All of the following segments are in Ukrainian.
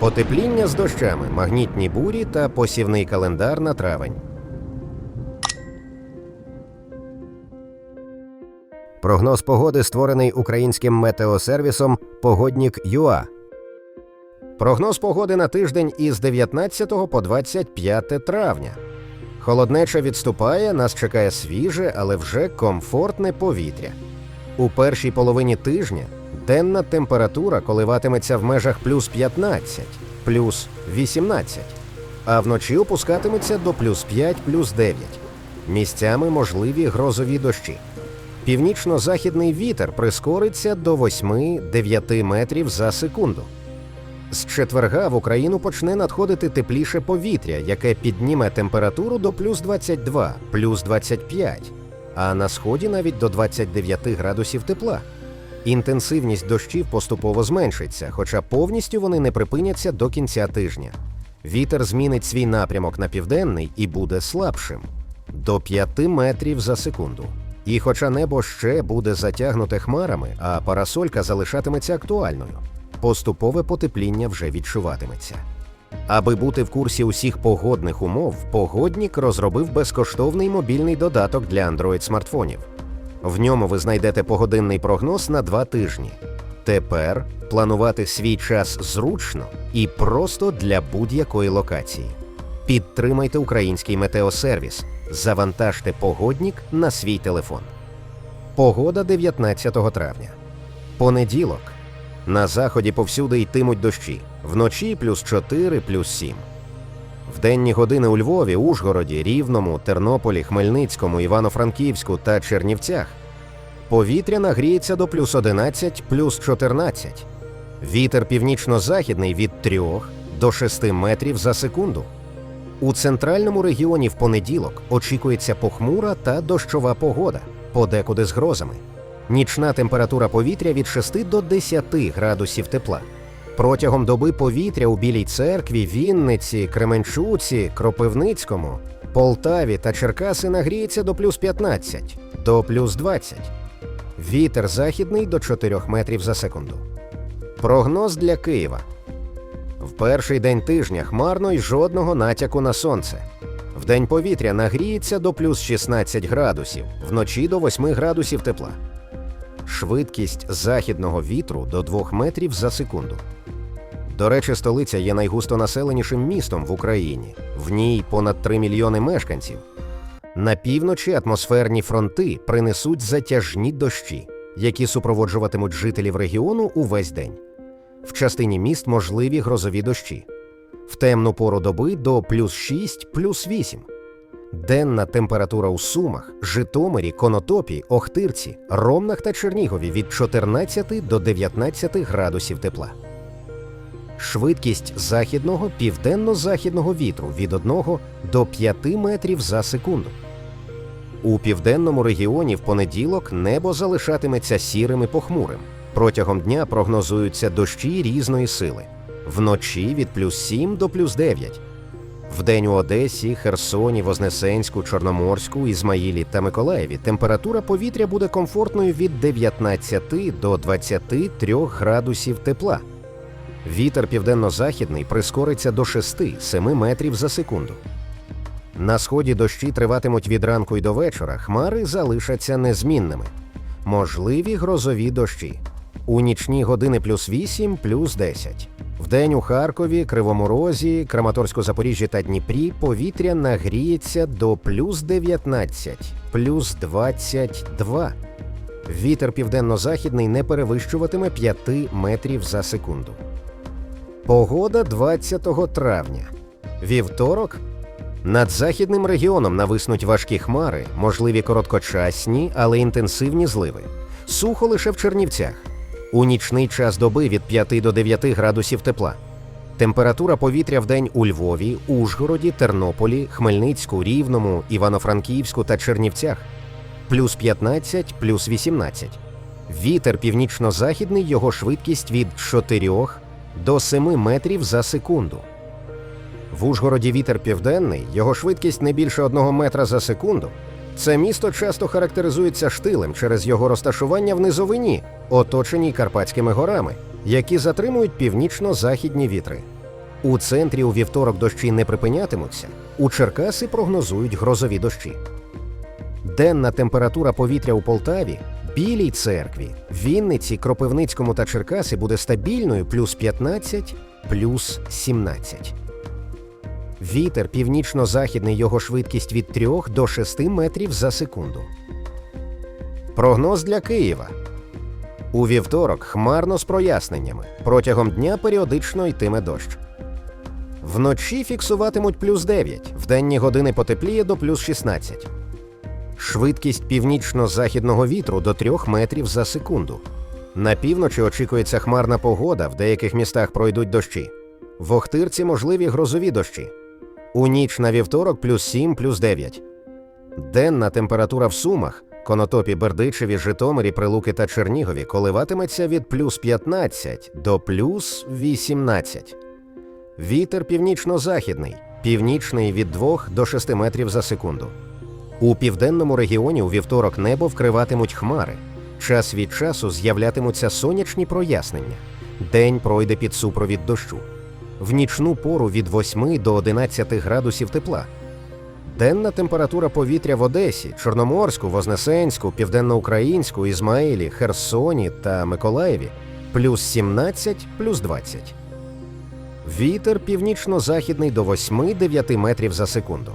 Потепління з дощами, магнітні бурі та посівний календар на травень. Прогноз погоди створений українським метеосервісом Погоднік ЮА. Прогноз погоди на тиждень із 19 по 25 травня. Холоднеча відступає, нас чекає свіже, але вже комфортне повітря. У першій половині тижня денна температура коливатиметься в межах плюс 15, плюс 18, а вночі опускатиметься до плюс 5, плюс 9. Місцями можливі грозові дощі. Північно-західний вітер прискориться до 8-9 метрів за секунду. З четверга в Україну почне надходити тепліше повітря, яке підніме температуру до плюс 22, плюс 25, а на сході навіть до 29 градусів тепла. Інтенсивність дощів поступово зменшиться, хоча повністю вони не припиняться до кінця тижня. Вітер змінить свій напрямок на південний і буде слабшим до 5 метрів за секунду. І хоча небо ще буде затягнуте хмарами, а парасолька залишатиметься актуальною, поступове потепління вже відчуватиметься. Аби бути в курсі усіх погодних умов, погоднік розробив безкоштовний мобільний додаток для Android смартфонів. В ньому ви знайдете погодинний прогноз на два тижні. Тепер планувати свій час зручно і просто для будь-якої локації. Підтримайте український метеосервіс. Завантажте погоднік на свій телефон. Погода 19 травня. Понеділок. На заході повсюди йтимуть дощі. Вночі плюс 4, плюс 7. Денні години у Львові, Ужгороді, Рівному, Тернополі, Хмельницькому, Івано-Франківську та Чернівцях. Повітря нагріється до плюс 11, плюс 14. Вітер північно-західний від 3 до 6 метрів за секунду. У центральному регіоні в понеділок очікується похмура та дощова погода, подекуди з грозами. Нічна температура повітря від 6 до 10 градусів тепла. Протягом доби повітря у Білій церкві, Вінниці, Кременчуці, Кропивницькому, Полтаві та Черкаси нагріється до плюс 15, до плюс 20. Вітер західний до 4 метрів за секунду. Прогноз для Києва. В перший день тижня хмарно й жодного натяку на сонце. Вдень повітря нагріється до плюс 16 градусів, вночі до 8 градусів тепла. Швидкість західного вітру до 2 метрів за секунду. До речі, столиця є найгустонаселенішим містом в Україні. В ній понад 3 мільйони мешканців. На півночі атмосферні фронти принесуть затяжні дощі, які супроводжуватимуть жителів регіону увесь день. В частині міст можливі грозові дощі. В темну пору доби до плюс 6, плюс 8. Денна температура у Сумах, Житомирі, Конотопі, Охтирці, Ромнах та Чернігові від 14 до 19 градусів тепла. Швидкість західного південно-західного вітру від 1 до 5 метрів за секунду. У південному регіоні в понеділок небо залишатиметься сірим і похмурим. Протягом дня прогнозуються дощі різної сили. Вночі від плюс 7 до плюс 9. Вдень у Одесі, Херсоні, Вознесенську, Чорноморську, Ізмаїлі та Миколаєві температура повітря буде комфортною від 19 до 23 градусів тепла. Вітер південно-західний прискориться до 6-7 метрів за секунду. На сході дощі триватимуть від ранку й до вечора, хмари залишаться незмінними. Можливі грозові дощі. У нічні години плюс 8, плюс 10. Вдень у Харкові, Кривому Розі, Краматорську Запоріжжі та Дніпрі повітря нагріється до плюс 19, плюс 22. Вітер південно-західний не перевищуватиме 5 метрів за секунду. Погода 20 травня. Вівторок. Над західним регіоном нависнуть важкі хмари, можливі короткочасні, але інтенсивні зливи. Сухо лише в Чернівцях. У нічний час доби від 5 до 9 градусів тепла. Температура повітря в день у Львові, Ужгороді, Тернополі, Хмельницьку, Рівному, Івано-Франківську та Чернівцях плюс 15, плюс 18. Вітер північно-західний, його швидкість від 4 до 7 метрів за секунду. В Ужгороді вітер південний, його швидкість не більше 1 метра за секунду. Це місто часто характеризується штилем через його розташування в низовині, оточеній Карпатськими горами, які затримують північно-західні вітри. У центрі у вівторок дощі не припинятимуться. У Черкаси прогнозують грозові дощі. Денна температура повітря у Полтаві, Білій церкві, Вінниці, Кропивницькому та Черкаси буде стабільною плюс 15, плюс 17. Вітер північно-західний його швидкість від 3 до 6 метрів за секунду. Прогноз для Києва. У вівторок хмарно з проясненнями. Протягом дня періодично йтиме дощ. Вночі фіксуватимуть плюс 9, в денні години потепліє до плюс 16. Швидкість північно-західного вітру до 3 метрів за секунду. На півночі очікується хмарна погода, в деяких містах пройдуть дощі. В Охтирці можливі грозові дощі. У ніч на вівторок плюс 7, плюс 9. Денна температура в Сумах, Конотопі, Бердичеві, Житомирі, Прилуки та Чернігові коливатиметься від плюс 15 до плюс 18. Вітер північно-західний, північний від 2 до 6 метрів за секунду. У південному регіоні у вівторок небо вкриватимуть хмари. Час від часу з'являтимуться сонячні прояснення. День пройде під супровід дощу. В нічну пору від 8 до 11 градусів тепла. Денна температура повітря в Одесі, Чорноморську, Вознесенську, Південноукраїнську, Ізмаїлі, Херсоні та Миколаєві плюс 17, плюс 20. Вітер північно-західний до 8-9 метрів за секунду.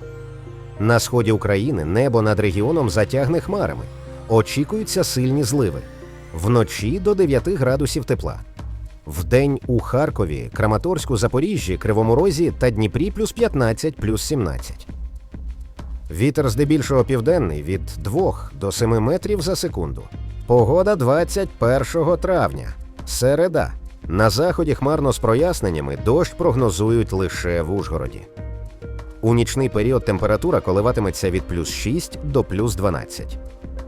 На сході України небо над регіоном затягне хмарами. Очікуються сильні зливи. Вночі до 9 градусів тепла. Вдень у Харкові, Краматорську, Запоріжжі, Кривому Розі та Дніпрі плюс 15, плюс 17. Вітер здебільшого південний від 2 до 7 метрів за секунду. Погода 21 травня. Середа. На заході хмарно з проясненнями дощ прогнозують лише в Ужгороді. У нічний період температура коливатиметься від плюс 6 до плюс 12.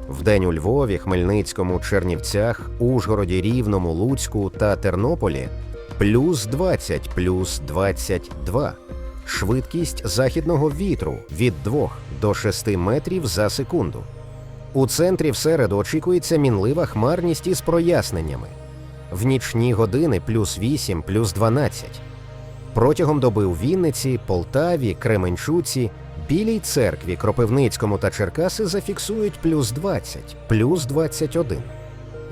Вдень у Львові, Хмельницькому, Чернівцях, Ужгороді, Рівному, Луцьку та Тернополі плюс 20, плюс 22. Швидкість західного вітру від 2 до 6 метрів за секунду. У центрі в середу очікується мінлива хмарність із проясненнями. В нічні години плюс 8, плюс 12. Протягом доби у Вінниці, Полтаві, Кременчуці, Білій церкві, Кропивницькому та Черкаси зафіксують плюс 20, плюс 21.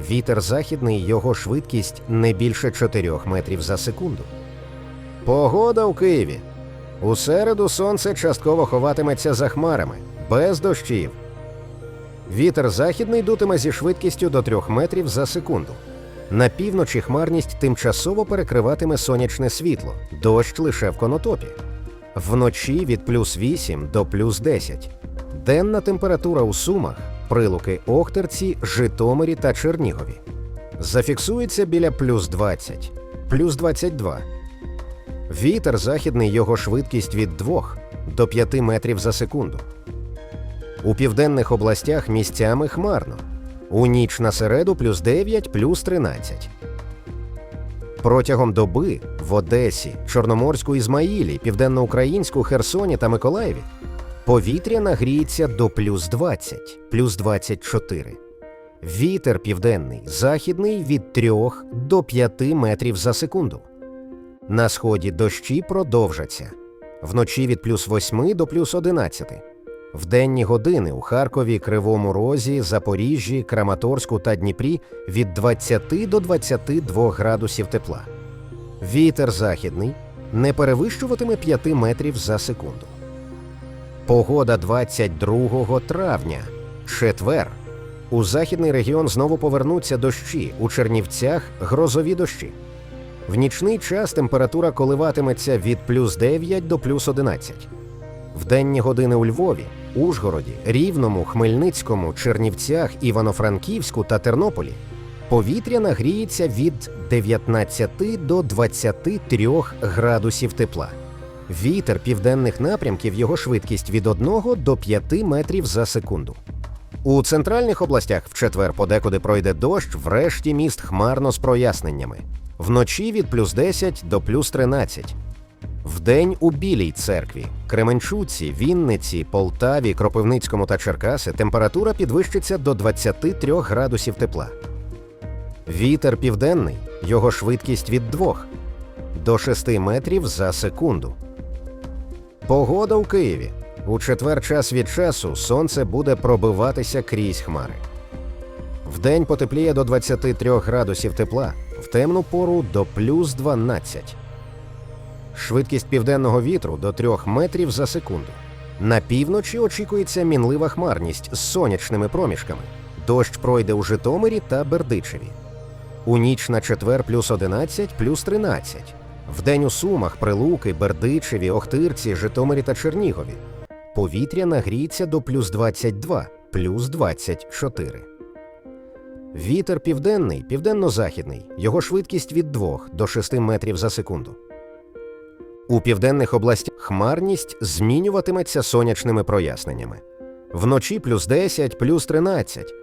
Вітер західний, його швидкість не більше 4 метрів за секунду. Погода у Києві. У середу сонце частково ховатиметься за хмарами, без дощів. Вітер західний дутиме зі швидкістю до 3 метрів за секунду. На півночі хмарність тимчасово перекриватиме сонячне світло, дощ лише в конотопі. Вночі від плюс 8 до плюс 10. Денна температура у Сумах, прилуки Охтерці, Житомирі та Чернігові. Зафіксується біля плюс 20, плюс 22. Вітер західний його швидкість від 2 до 5 метрів за секунду. У південних областях місцями хмарно. У ніч на середу плюс 9, плюс 13. Протягом доби в Одесі, Чорноморську Ізмаїлі, Південноукраїнську, Херсоні та Миколаєві повітря нагріється до плюс 20, плюс 24. Вітер південний, західний від 3 до 5 метрів за секунду. На сході дощі продовжаться вночі від плюс 8 до плюс 11. В денні години у Харкові, Кривому Розі, Запоріжжі, Краматорську та Дніпрі від 20 до 22 градусів тепла. Вітер західний не перевищуватиме 5 метрів за секунду. Погода 22 травня. Четвер. У західний регіон знову повернуться дощі. У Чернівцях грозові дощі. В нічний час температура коливатиметься від плюс 9 до плюс 11. В денні години у Львові, Ужгороді, Рівному, Хмельницькому, Чернівцях, Івано-Франківську та Тернополі повітря нагріється від 19 до 23 градусів тепла. Вітер південних напрямків його швидкість від 1 до 5 метрів за секунду. У центральних областях в четвер подекуди пройде дощ, врешті міст хмарно з проясненнями. Вночі від плюс 10 до плюс 13. Вдень у Білій церкві, Кременчуці, Вінниці, Полтаві, Кропивницькому та Черкаси температура підвищиться до 23 градусів тепла. Вітер південний, його швидкість від 2. до 6 метрів за секунду. Погода у Києві. У четвер час від часу сонце буде пробиватися крізь хмари. Вдень потепліє до 23 градусів тепла, в темну пору до плюс 12. Швидкість південного вітру до 3 метрів за секунду. На півночі очікується мінлива хмарність з сонячними проміжками. Дощ пройде у Житомирі та Бердичеві. У ніч на четвер плюс 11, плюс 13. Вдень у Сумах, Прилуки, Бердичеві, Охтирці, Житомирі та Чернігові. Повітря нагріється до плюс 22, плюс 24. Вітер південний, південно-західний. Його швидкість від 2 до 6 метрів за секунду. У південних областях хмарність змінюватиметься сонячними проясненнями. Вночі плюс 10, плюс 13.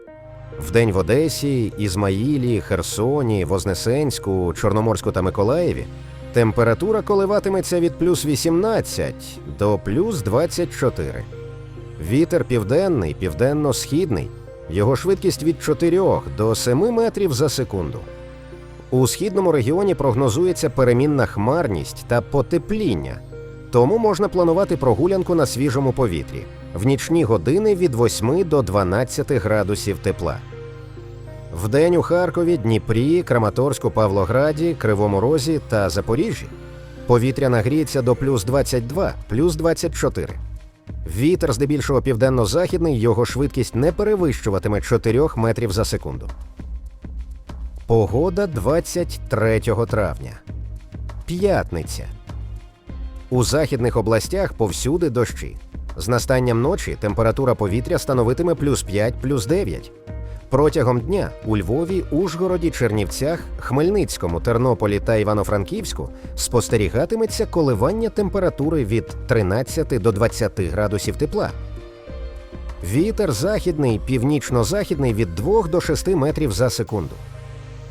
Вдень в Одесі, Ізмаїлі, Херсоні, Вознесенську, Чорноморську та Миколаєві температура коливатиметься від плюс 18 до плюс 24. Вітер південний, південно-східний. Його швидкість від 4 до 7 метрів за секунду. У східному регіоні прогнозується перемінна хмарність та потепління, тому можна планувати прогулянку на свіжому повітрі в нічні години від 8 до 12 градусів тепла. Вдень у Харкові, Дніпрі, Краматорську, Павлограді, Кривому Розі та Запоріжжі повітря нагріється до плюс 22, плюс 24. Вітер здебільшого південно-західний, його швидкість не перевищуватиме 4 метрів за секунду. Погода 23 травня. П'ятниця. У західних областях повсюди дощі. З настанням ночі температура повітря становитиме плюс 5, плюс 9. Протягом дня у Львові, Ужгороді, Чернівцях, Хмельницькому, Тернополі та Івано-Франківську спостерігатиметься коливання температури від 13 до 20 градусів тепла. Вітер західний, північно-західний від 2 до 6 метрів за секунду.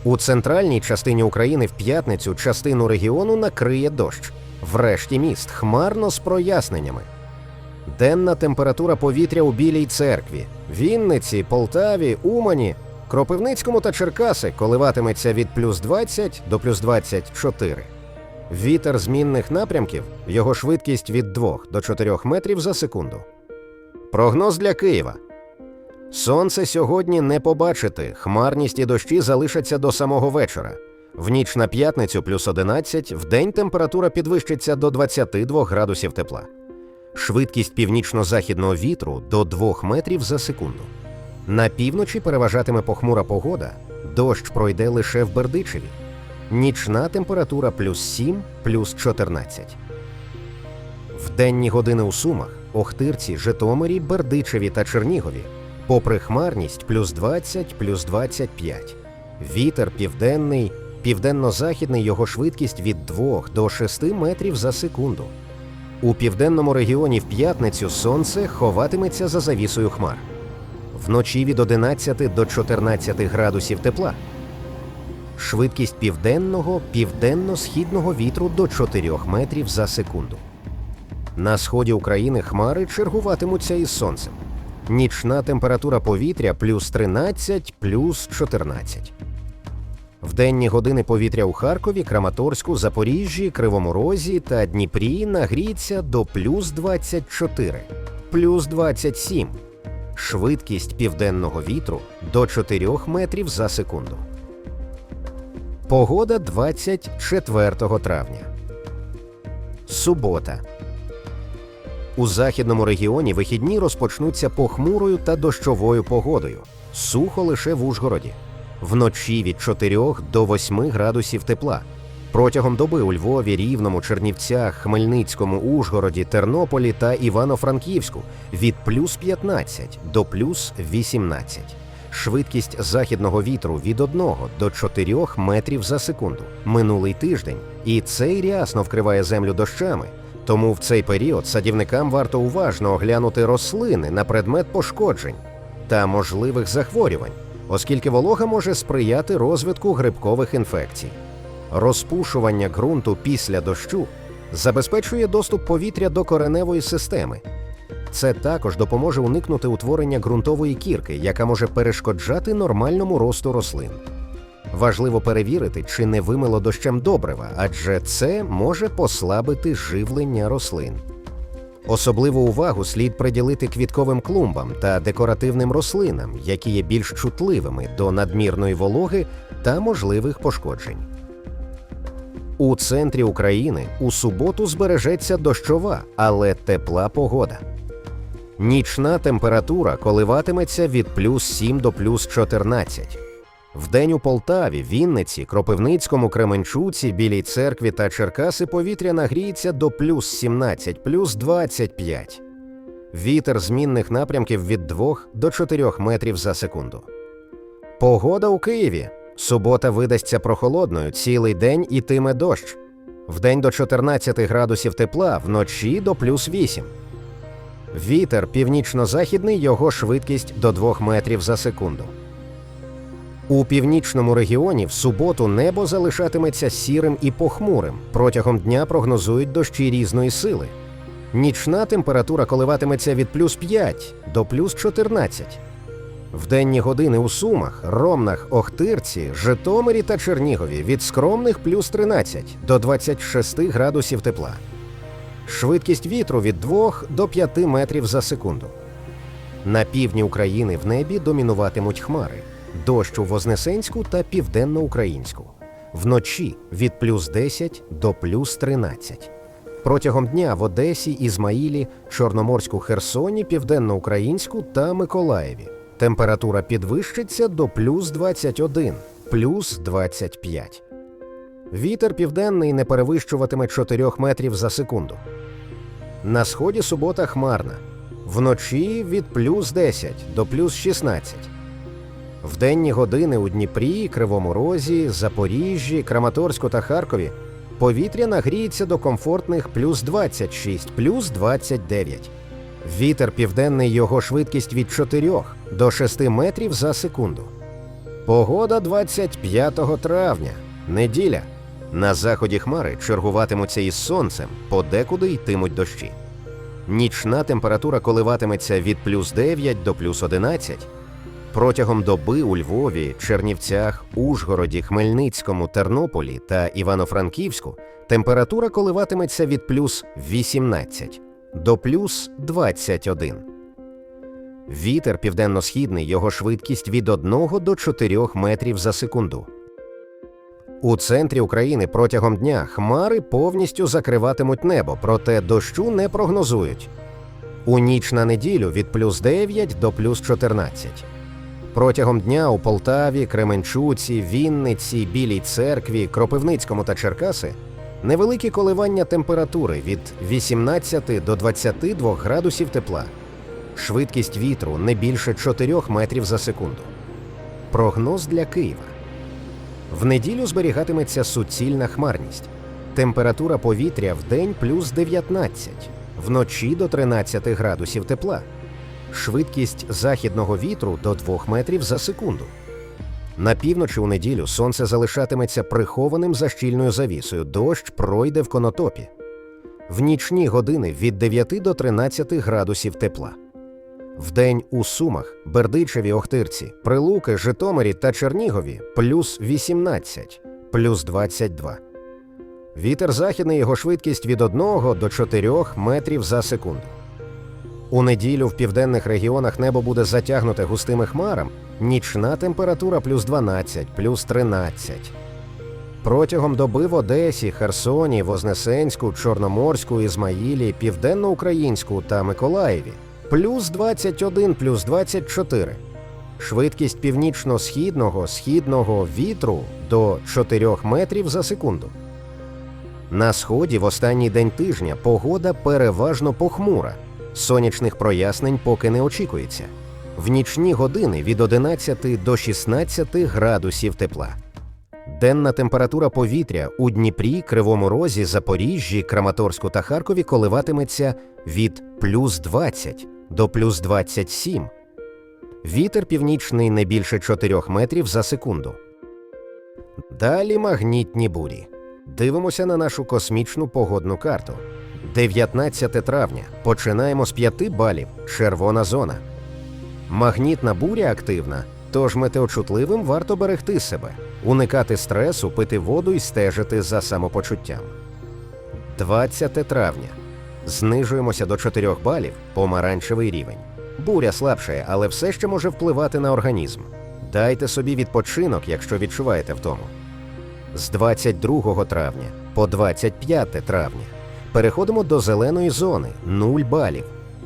У центральній частині України в п'ятницю частину регіону накриє дощ. Врешті міст хмарно з проясненнями. Денна температура повітря у Білій церкві, Вінниці, Полтаві, Умані, Кропивницькому та Черкаси коливатиметься від плюс 20 до плюс 24. Вітер змінних напрямків, його швидкість від 2 до 4 метрів за секунду. Прогноз для Києва. Сонце сьогодні не побачити, хмарність і дощі залишаться до самого вечора. В ніч на п'ятницю плюс 11, в день температура підвищиться до 22 градусів тепла. Швидкість північно-західного вітру до 2 метрів за секунду. На півночі переважатиме похмура погода, дощ пройде лише в Бердичеві. Нічна температура плюс 7, плюс 14. В денні години у Сумах, Охтирці, Житомирі, Бердичеві та Чернігові. Попри хмарність плюс 20, плюс 25. Вітер південний, південно-західний його швидкість від 2 до 6 метрів за секунду. У південному регіоні в п'ятницю сонце ховатиметься за завісою хмар. Вночі від 11 до 14 градусів тепла. Швидкість південного, південно-східного вітру до 4 метрів за секунду. На сході України хмари чергуватимуться із сонцем. Нічна температура повітря плюс 13, плюс 14. В денні години повітря у Харкові, Краматорську, Запоріжжі, Кривому Розі та Дніпрі нагріється до плюс 24, плюс 27. Швидкість південного вітру до 4 метрів за секунду. Погода 24 травня. Субота. У західному регіоні вихідні розпочнуться похмурою та дощовою погодою. Сухо лише в Ужгороді. Вночі від 4 до 8 градусів тепла. Протягом доби у Львові, Рівному, Чернівцях, Хмельницькому, Ужгороді, Тернополі та Івано-Франківську від плюс 15 до плюс 18. Швидкість західного вітру від 1 до 4 метрів за секунду. Минулий тиждень, і цей рясно вкриває землю дощами. Тому в цей період садівникам варто уважно оглянути рослини на предмет пошкоджень та можливих захворювань, оскільки волога може сприяти розвитку грибкових інфекцій. Розпушування ґрунту після дощу забезпечує доступ повітря до кореневої системи. Це також допоможе уникнути утворення ґрунтової кірки, яка може перешкоджати нормальному росту рослин. Важливо перевірити, чи не вимило дощем добрива, адже це може послабити живлення рослин. Особливу увагу слід приділити квітковим клумбам та декоративним рослинам, які є більш чутливими до надмірної вологи та можливих пошкоджень. У центрі України у суботу збережеться дощова, але тепла погода. Нічна температура коливатиметься від плюс 7 до плюс 14. Вдень у Полтаві, Вінниці, Кропивницькому, Кременчуці, Білій церкві та Черкаси повітря нагріється до плюс 17, плюс 25. Вітер змінних напрямків від 2 до 4 метрів за секунду. Погода у Києві. Субота видасться прохолодною, цілий день ітиме дощ. Вдень до 14 градусів тепла, вночі до плюс 8. Вітер північно-західний, його швидкість до 2 метрів за секунду. У північному регіоні в суботу небо залишатиметься сірим і похмурим. Протягом дня прогнозують дощі різної сили. Нічна температура коливатиметься від плюс 5 до плюс 14. В денні години у Сумах, Ромнах, Охтирці, Житомирі та Чернігові від скромних плюс 13 до 26 градусів тепла. Швидкість вітру від 2 до 5 метрів за секунду. На півдні України в небі домінуватимуть хмари. Дощ у Вознесенську та південноукраїнську. Вночі від плюс 10 до плюс 13. Протягом дня в Одесі, Ізмаїлі, Чорноморську Херсоні, Південноукраїнську та Миколаєві. Температура підвищиться до плюс 21, плюс 25. Вітер південний не перевищуватиме 4 метрів за секунду. На сході субота хмарна. Вночі від плюс 10 до плюс 16. В денні години у Дніпрі, Кривому Розі, Запоріжжі, Краматорську та Харкові повітря нагріється до комфортних плюс 26, плюс 29. Вітер південний його швидкість від 4 до 6 метрів за секунду. Погода 25 травня, неділя. На заході хмари чергуватимуться із сонцем, подекуди йтимуть дощі. Нічна температура коливатиметься від плюс 9 до плюс 11. Протягом доби у Львові, Чернівцях, Ужгороді, Хмельницькому, Тернополі та Івано-Франківську температура коливатиметься від плюс 18 до плюс 21. Вітер південно-східний, його швидкість від 1 до 4 метрів за секунду. У центрі України протягом дня хмари повністю закриватимуть небо, проте дощу не прогнозують. У ніч на неділю від плюс 9 до плюс 14. Протягом дня у Полтаві, Кременчуці, Вінниці, Білій церкві, Кропивницькому та Черкаси невеликі коливання температури від 18 до 22 градусів тепла, швидкість вітру не більше 4 метрів за секунду. Прогноз для Києва. В неділю зберігатиметься суцільна хмарність. Температура повітря в день плюс 19, вночі до 13 градусів тепла. Швидкість західного вітру до 2 метрів за секунду. На півночі у неділю сонце залишатиметься прихованим за щільною завісою, дощ пройде в конотопі. В нічні години від 9 до 13 градусів тепла. Вдень у Сумах, Бердичеві, Охтирці, Прилуки, Житомирі та Чернігові плюс 18, плюс 22. Вітер західний його швидкість від 1 до 4 метрів за секунду. У неділю в південних регіонах небо буде затягнуте густими хмарами, нічна температура плюс 12, плюс 13. Протягом доби в Одесі, Херсоні, Вознесенську, Чорноморську, Ізмаїлі, Південноукраїнську та Миколаєві плюс 21, плюс 24. Швидкість північно-східного східного вітру до 4 метрів за секунду. На сході в останній день тижня погода переважно похмура. Сонячних прояснень поки не очікується. В нічні години від 11 до 16 градусів тепла. Денна температура повітря у Дніпрі, Кривому Розі, Запоріжжі, Краматорську та Харкові коливатиметься від плюс 20 до плюс 27. Вітер північний не більше 4 метрів за секунду. Далі магнітні бурі. Дивимося на нашу космічну погодну карту. 19 травня. Починаємо з 5 балів. Червона зона. Магнітна буря активна, тож метеочутливим варто берегти себе. уникати стресу, пити воду і стежити за самопочуттям. 20 травня. Знижуємося до 4 балів помаранчевий рівень. Буря слабшає, але все ще може впливати на організм. Дайте собі відпочинок, якщо відчуваєте втому. З 22 травня по 25 травня переходимо до зеленої зони 0 балів.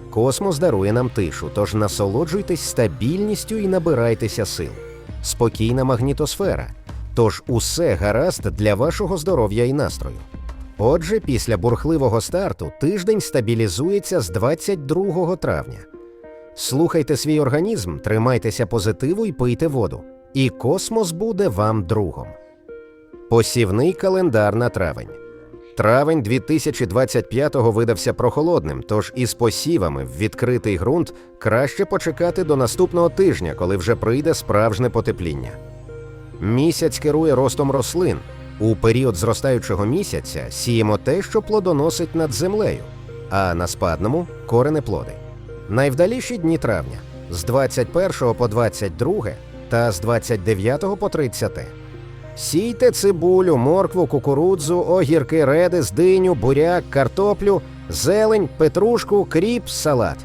Космос дарує нам тишу, тож насолоджуйтесь стабільністю і набирайтеся сил. Спокійна магнітосфера. Тож усе гаразд для вашого здоров'я і настрою. Отже, після бурхливого старту тиждень стабілізується з 22 травня. Слухайте свій організм, тримайтеся позитиву і пийте воду. І космос буде вам другом. Посівний календар на травень. Травень 2025-го видався прохолодним, тож із посівами в відкритий ґрунт краще почекати до наступного тижня, коли вже прийде справжнє потепління. Місяць керує ростом рослин. У період зростаючого місяця сіємо те, що плодоносить над землею, а на спадному коренеплоди. Найвдаліші дні травня з 21 по 22 та з 29 по 30. Сійте цибулю, моркву, кукурудзу, огірки, редис, диню, буряк, картоплю, зелень, петрушку, кріп, салат.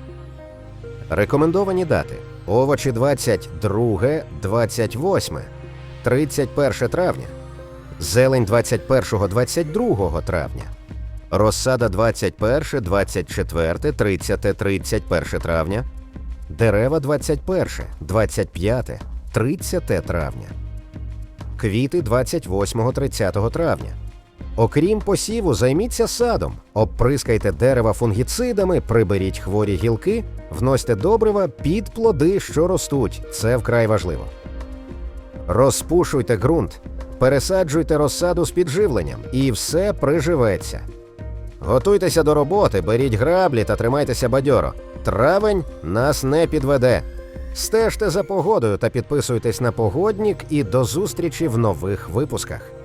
Рекомендовані дати: овочі 22, 28, 31 травня, зелень 21, 22 травня, розсада 21, 24, 30, 31 травня, дерева 21, 25, 30 травня квіти 28-30 травня. Окрім посіву, займіться садом, обприскайте дерева фунгіцидами, приберіть хворі гілки, вносьте добрива під плоди, що ростуть. Це вкрай важливо. Розпушуйте ґрунт, пересаджуйте розсаду з підживленням, і все приживеться. Готуйтеся до роботи, беріть граблі та тримайтеся бадьоро. Травень нас не підведе. Стежте за погодою та підписуйтесь на погоднік і до зустрічі в нових випусках.